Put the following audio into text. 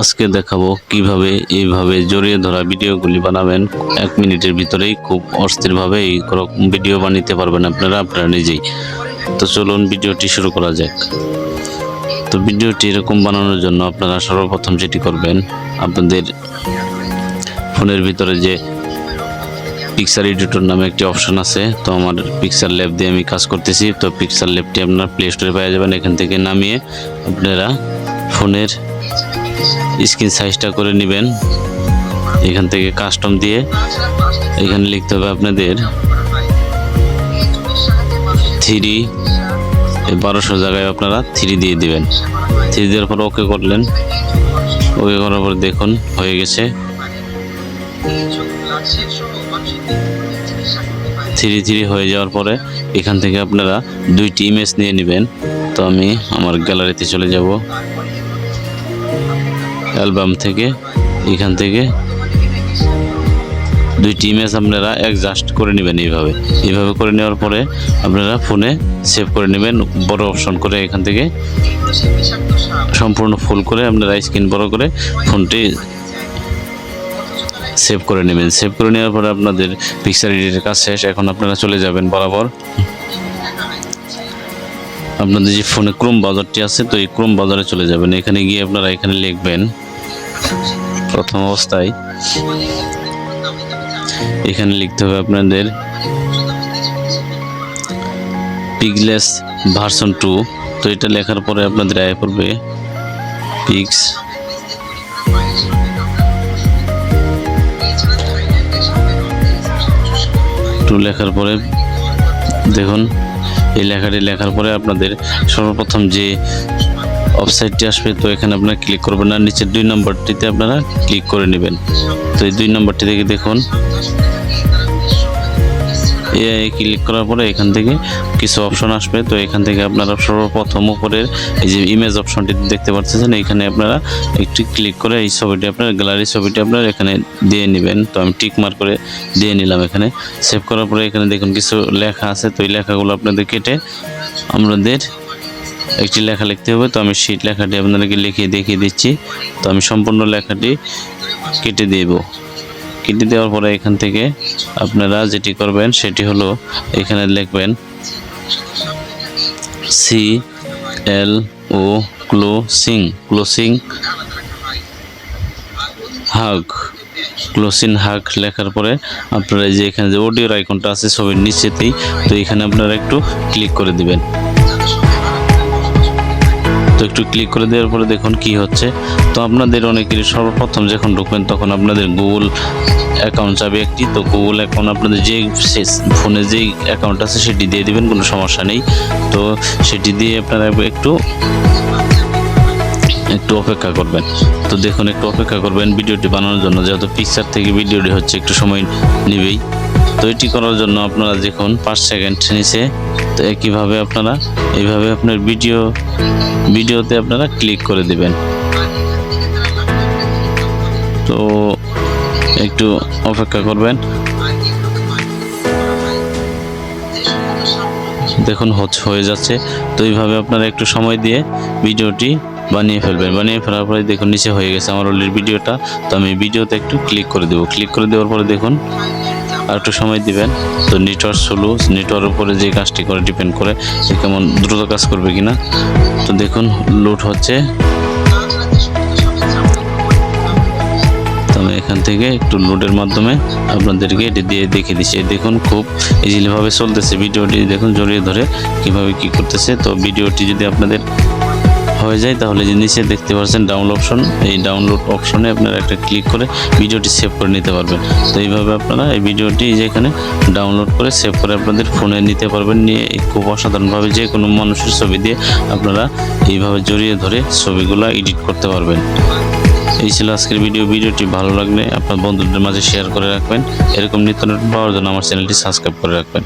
আজকে দেখাবো কীভাবে এইভাবে জড়িয়ে ধরা ভিডিওগুলি বানাবেন। এক মিনিটের ভিতরেই খুব অস্থিরভাবে এই ভিডিও বানাতে পারবেন আপনারা আপনারা নিজেই। তো চলুন ভিডিওটি শুরু করা যাক। তো ভিডিওটি এরকম বানানোর জন্য আপনারা সর্বপ্রথম যেটি করবেন, আপনাদের ফোনের ভিতরে যে পিকচার এডিটর নামে একটি অপশন আছে, তো আমার পিকচার ল্যাব দিয়ে আমি কাজ করতেছি। তো পিকচার ল্যাবটি আপনার প্লে স্টোরে পাওয়া যাবেন। এখান থেকে নামিয়ে আপনারা ফোনের স্ক্রিন সাইজটা করে নেবেন। এখান থেকে কাস্টম দিয়ে এখানে লিখতে হবে আপনাদের থ্রি বারোশো জায়গায় আপনারা থ্রি দিয়ে দিবেন। থ্রি দেওয়ার পর ওকে করলেন। ওকে করার পর দেখুন, হয়ে গেছে। থ্রি থ্রি হয়ে যাওয়ার পরে এখান থেকে আপনারা দুইটি ইমেজ নিয়ে নেবেন। তো আমি আমার গ্যালারিতে চলে যাব। অ্যালবাম থেকে, এখান থেকে। দুইটি ইমেজ আপনারা অ্যাডজাস্ট করে নেবেন এইভাবে। এইভাবে করে নেওয়ার পরে আপনারা ফোনে সেভ করে নেবেন, বড় অপশন করে এখান থেকে। সম্পূর্ণ ফুল করে আপনারা স্ক্রিন বড় করে ফোনটি সেভ করে নেবেন। সেভ করে নেওয়ার পরে আপনাদের পিকচার এডিটের কাজ শেষ, এখন আপনারা চলে যাবেন বরাবর। আপনাদের যে ফোনে ক্রোম বাজারটি আছে, তো এই ক্রোম বাজারে চলে যাবেন। এখানে গিয়ে আপনারা এখানে লিখবেন প্রথম অবস্থায় এখানে লিখতে হবে আপনাদের পিগলেস ভার্সন টু। তো এটা লেখার পরে আপনাদের আয় পড়বে পিক্স টু লেখার পরে দেখুন, এই লেখাটি লেখার পরে আপনাদের সর্বপ্রথম যে ওয়েবসাইটটি আসবে, তো এখানে আপনারা ক্লিক করবেন আর নিচের দুই নম্বরটিতে আপনারা ক্লিক করে নেবেন। তো এই দুই নম্বরটি থেকে দেখুন। এআই ক্লিক করার পরে এখান থেকে কিছু অপশন আসবে। তো এখান থেকে আপনারা সর্বপ্রথম উপরের এই যে ইমেজ অপশনটি দেখতে পাচ্ছেন, এখানে আপনারা একটি ক্লিক করে এই ছবিটি আপনার গ্যালারি ছবিটি আপনার এখানে দিয়ে নেবেন। তো আমি টিক মার্ক করে দিয়ে নিলাম এখানে। সেভ করার পরে এখানে দেখুন কিছু লেখা আছে, তো এই লেখাগুলো আপনাদের কেটে আমাদের একটি লেখা লিখতে হবে। তো আমি সেই লেখাটি আপনাদেরকে লিখিয়ে দেখিয়ে দিচ্ছি। তো আমি সম্পূর্ণ লেখাটি কেটে দেব। কেটে দেওয়ার পরে এখান থেকে আপনারা যেটি করবেন, সেটি হলো এখানে লিখবেন C L O closing closing hug closing hug লেখার পরে আপনারা যে এখানে যে অডিওর আইকনটা আছে, ছবির নিচেতেই, তো এখানে আপনারা একটু ক্লিক করে দিবেন। তো একটু ক্লিক করে দেওয়ার পরে দেখুন কি হচ্ছে। তো আপনাদের অনেকেরই সর্বপ্রথম যখন ঢুকবেন তখন আপনাদের গুগল অ্যাকাউন্ট চাবে একটি। তো গুগল অ্যাকাউন্ট আপনাদের যে ফোনে যেই অ্যাকাউন্ট আছে সেটি দিয়ে দেবেন, কোনো সমস্যা নেই। তো সেটি দিয়ে আপনারা একটু একটু অপেক্ষা করবেন। তো দেখুন একটু অপেক্ষা করবেন ভিডিওটি বানানোর জন্য। যেহেতু পিকচার থেকে ভিডিওটি হচ্ছে একটু সময় নেবেই। তো এটি করার জন্য আপনারা দেখুন পাঁচ সেকেন্ড নিচে, তো একইভাবে আপনারা, এইভাবে আপনার ভিডিও, ভিডিওতে আপনারা ক্লিক করে দিবেন। তো একটু অপেক্ষা করবেন। দেখুন হয়ে যাচ্ছে। তো এইভাবে আপনারা একটু সময় দিয়ে ভিডিওটি বানিয়ে ফেলবেন। বানিয়ে ফেলার পরে দেখুন, নিচে হয়ে গেছে আমার অলরেডি ভিডিওটা। তো আমি ভিডিওতে একটু ক্লিক করে দেবো। ক্লিক করে দেওয়ার পরে দেখুন একটু সময় দিবেন। তো নেটওয়ার্ক স্লো নেটওয়ার্কের উপরে যে কাজটি করে ডিপেন্ড করে সে কেমন দ্রুত কাজ করবে কিনা। তো দেখুন লোড হচ্ছে। তো আমি এখান থেকে একটু লোডের মাধ্যমে আপনাদেরকে এটি দিয়ে দেখিয়ে দিচ্ছি। দেখুন, খুব ইজিলিভাবে চলতেছে। ভিডিওটি দেখুন, জড়িয়ে ধরে কীভাবে কি করতেছে। তো ভিডিওটি যদি আপনাদের হয়ে যায়, তাহলে যে নিচে দেখতে পাচ্ছেন ডাউনলোড অপশন এই ডাউনলোড অপশনে আপনারা একটা ক্লিক করে ভিডিওটি সেভ করে নিতে পারবেন। তো এইভাবে আপনারা এই ভিডিওটি যেখানে ডাউনলোড করে সেভ করে আপনাদের ফোনে নিতে পারবেন, নিয়ে খুব অসাধারণভাবে যে কোনো মানুষের ছবি দিয়ে আপনারা এইভাবে জড়িয়ে ধরে ছবিগুলো এডিট করতে পারবেন। এই ছিল আজকের ভিডিও ভিডিওটি ভালো লাগলে আপনার বন্ধুদের মাঝে শেয়ার করে রাখবেন। এরকম নিত্য নতুন পাওয়ার জন্য আমার চ্যানেলটি সাবস্ক্রাইব করে রাখবেন।